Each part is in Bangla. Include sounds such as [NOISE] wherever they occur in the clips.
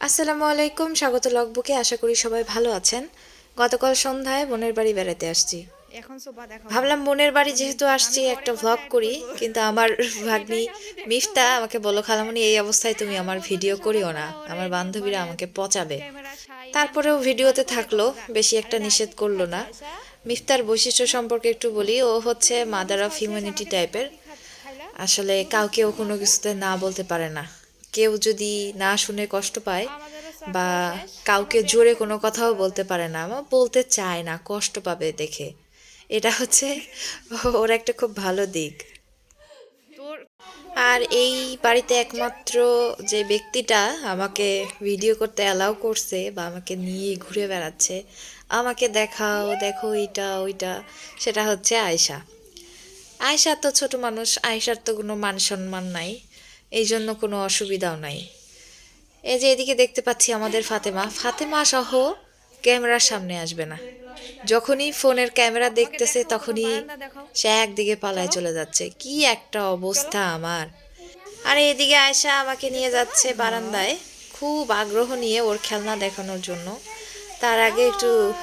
আসসালামু আলাইকুম স্বাগত লগবুকে। আশা করি সবাই ভালো আছেন। গতকাল সন্ধ্যায় বোনের বাড়ি বেড়াতে আসছি। ভাবলাম বোনের বাড়ি যেহেতু আসছি একটা ভ্লগ করি কিন্তু আমার ভাগ্নি মিফতা আমাকে বলো খালামনি এই অবস্থায় তুমি আমার ভিডিও করিও না। আমার বান্ধবীরা আমাকে পচাবে। তারপরেও ভিডিওতে থাকল বেশি একটা নিষেধ করল না। মিফতার বৈশিষ্ট্য সম্পর্কে একটু বলি ও হচ্ছে মাদার অফ হিউম্যানিটি টাইপের আসলে কাউকেও কোনো কিছুতে না বলতে পারে না। কেউ যদি না শুনে কষ্ট পায় বা কাউকে জোরে কোনো কথাও বলতে পারে না বা বলতে চায় না কষ্ট পাবে দেখে। এটা হচ্ছে ওর একটা খুব ভালো দিক। আর এই বাড়িতে একমাত্র যে ব্যক্তিটা আমাকে ভিডিও করতে অ্যালাউ করছে বা আমাকে নিয়ে ঘুরে বেড়াচ্ছে আমাকে দেখাও দেখো এইটা ওইটা সেটা হচ্ছে আয়শা। আয়শা তো ছোট মানুষ আয়শার তো কোনো মান সম্মান নাই। এই জন্য কোনো অসুবিধাও নাই। এই যে এদিকে দেখতে পাচ্ছি আমাদের ফাতেমা। ফাতেমা সহ ক্যামেরার সামনে আসবে না। যখনই ফোনের ক্যামেরা দেখতেছে তখনই সে একদিকে পালায় চলে যাচ্ছে। কি একটা অবস্থা আমার। আর এদিকে আয়সা আমাকে নিয়ে যাচ্ছে বারান্দায়। খুব আগ্রহ নিয়ে ওর খেলনা দেখানোর জন্য। তার আগে একটু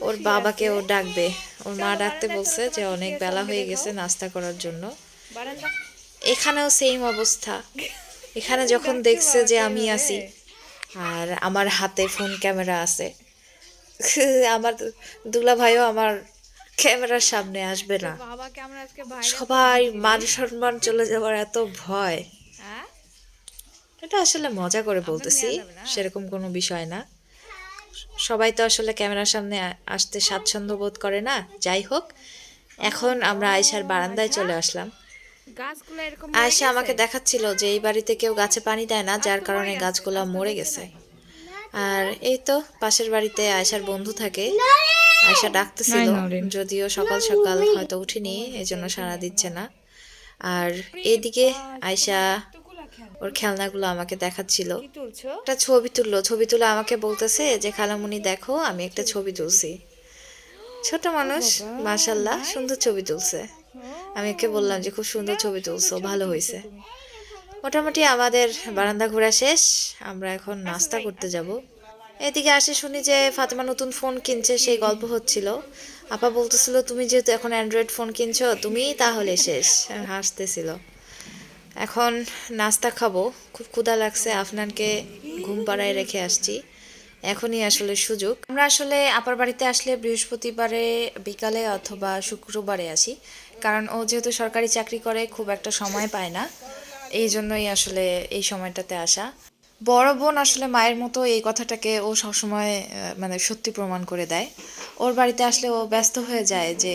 ওর বাবাকে ও ডাকবে। ওর মা ডাকতে বলছে যে অনেক বেলা হয়ে গেছে নাস্তা করার জন্য। বারান্দা এখানেও সেম অবস্থা। [LAUGHS] এখানে যখন দেখছে যে আমি আছি আর আমার হাতে ফোন ক্যামেরা আছে [LAUGHS] আমার দুলা ভাইও আমার ক্যামেরার সামনে আসবে না। সবাই মান সম্মান চলে যাওয়ার এত ভয়। হ্যাঁ? এটা আসলে মজা করে বলতেছি। সেরকম কোনো বিষয় না। সবাই তো আসলে ক্যামেরার সামনে আসতে স্বাচ্ছন্দ্য বোধ করে না। যাই হোক এখন আমরা আয়সার বারান্দায় চলে আসলাম। আয়সা আমাকে দেখাচ্ছিল যে এই বাড়িতে কেউ গাছে পানি দেয় না যার কারণে গাছগুলো মরে গেছে। আর এই তো পাশের বাড়িতে আয়সার বন্ধু থাকে। আয়সা ডাকতেছিল যদিও সকাল সকাল হয়তো উঠিনি এই জন্য সাড়া দিচ্ছে না। আর এদিকে আয়সা ওর খেলনাগুলো আমাকে দেখাচ্ছিল। একটা ছবি তুললো। ছবি তুলে আমাকে বলতেছে যে খালামুনি দেখো আমি একটা ছবি তুলছি। ছোট মানুষ মাশাল্লাহ সুন্দর ছবি তুলছে। আমি ওকে বললাম যে, খুব সুন্দর ছবি তুলছো, ভালো হয়েছে। মোটামুটি আমাদের বারান্দা ঘোরা শেষ, আমরা এখন নাস্তা করতে যাব। এদিকে আসে শুনি যে, ফাতেমা নতুন ফোন কিনছে, সেই গল্প হচ্ছিল। আপা বলতেছিল, তুমি যেহেতু এখন অ্যান্ড্রয়েড ফোন কিনছো তুমিই তাহলে শেষ। হাসতেছিল। এখন নাস্তা খাব। খুব ক্ষুধা লাগছে, আফনানকে ঘুম পাড়ায় রেখে আসছি। এখনই আসলে সুযোগ। আমরা আসলে আপার বাড়িতে আসলে বৃহস্পতিবারে বিকালে অথবা শুক্রবারে আসি। কারণ ও যেহেতু সরকারি চাকরি করে, খুব একটা সময় পায় না। এই জন্যই আসলে এই সময়টাতে আসা। বড় বোন আসলে মায়ের মতো এই কথাটাকে ও সবসময় মানে সত্যি প্রমাণ করে দেয়। ওর বাড়িতে আসলে ও ব্যস্ত হয়ে যায় যে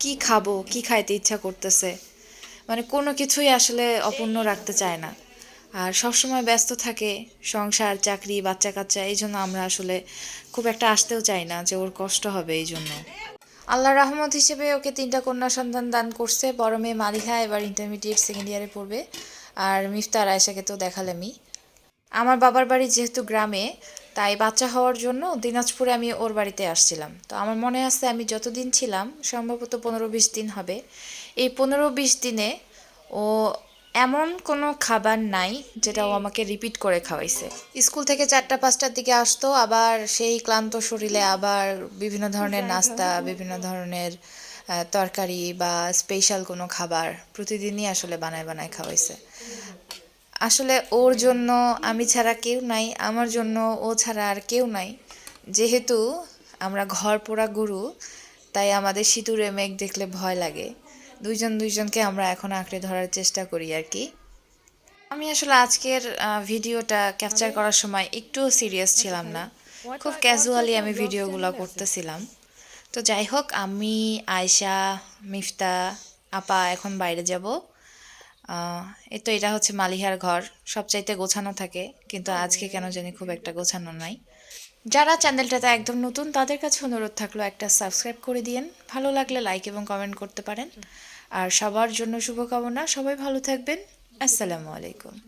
কি খাব, কি খাইতে ইচ্ছা করতেছে। মানে কোনো কিছুই আসলে অপূর্ণ রাখতে চায় না। আর সবসময় ব্যস্ত থাকে, সংসার, চাকরি বাচ্চা কাচ্চা এই জন্য আমরা আসলে খুব একটা আসতেও চাই না যে ওর কষ্ট হবে এই জন্য। আল্লাহ রহমত হিসেবে ওকে তিনটা কন্যা সন্তান দান করছে। বড় মেয়ে মালিহা, এবার ইন্টারমিডিয়েট সেকেন্ড ইয়ারে পড়বে। আর মিফতার আয়েশাকে তো দেখালামই। আমার বাবার বাড়ি যেহেতু গ্রামে, তাই বাচ্চা হওয়ার জন্য দিনাজপুরে আমি ওর বাড়িতে আসছিলাম। তো আমার মনে আছে আমি যতদিন ছিলাম, সম্ভবত পনেরো বিশ দিন হবে। এই পনেরো বিশ দিনে ও এমন কোনো খাবার নাই যেটা ও আমাকে রিপিট করে খাওয়াইছে। স্কুল থেকে চারটা পাঁচটার দিকে আসতো আবার সেই ক্লান্ত শরীরে আবার বিভিন্ন ধরনের নাস্তা বিভিন্ন ধরনের তরকারি বা স্পেশাল কোনো খাবার প্রতিদিনই আসলে বানায় বানায় খাওয়াইছে। আসলে ওর জন্য আমি ছাড়া কেউ নাই আমার জন্য ও ছাড়া আর কেউ নাই। যেহেতু আমরা ঘর পোড়া গুরু তাই আমাদের সিঁদুরে মেঘ দেখলে ভয় লাগে। দুইজন দুইজনকে আমরা এখন আঁকড়ে ধরার চেষ্টা করি আর কি। আমি আসলে আজকের ভিডিওটা ক্যাপচার করার সময় একটু সিরিয়াস ছিলাম না। খুব ক্যাজুয়ালি আমি ভিডিওগুলো করতেছিলাম। তো যাই হোক আমি আয়শা মিফতা আপা এখন বাইরে যাব। এই তো এটা হচ্ছে মালিহার ঘর। সবচাইতে গোছানো থাকে কিন্তু আজকে কেন জানি খুব একটা গোছানো নাই। যারা চ্যানেলটাতে একদম নতুন, তাদের কাছে অনুরোধ থাকল একটা সাবস্ক্রাইব করে দিয়েন। ভালো লাগলে লাইক এবং কমেন্ট করতে পারেন। আর সবার জন্য শুভকামনা। সবাই ভালো থাকবেন। আসসালামু আলাইকুম।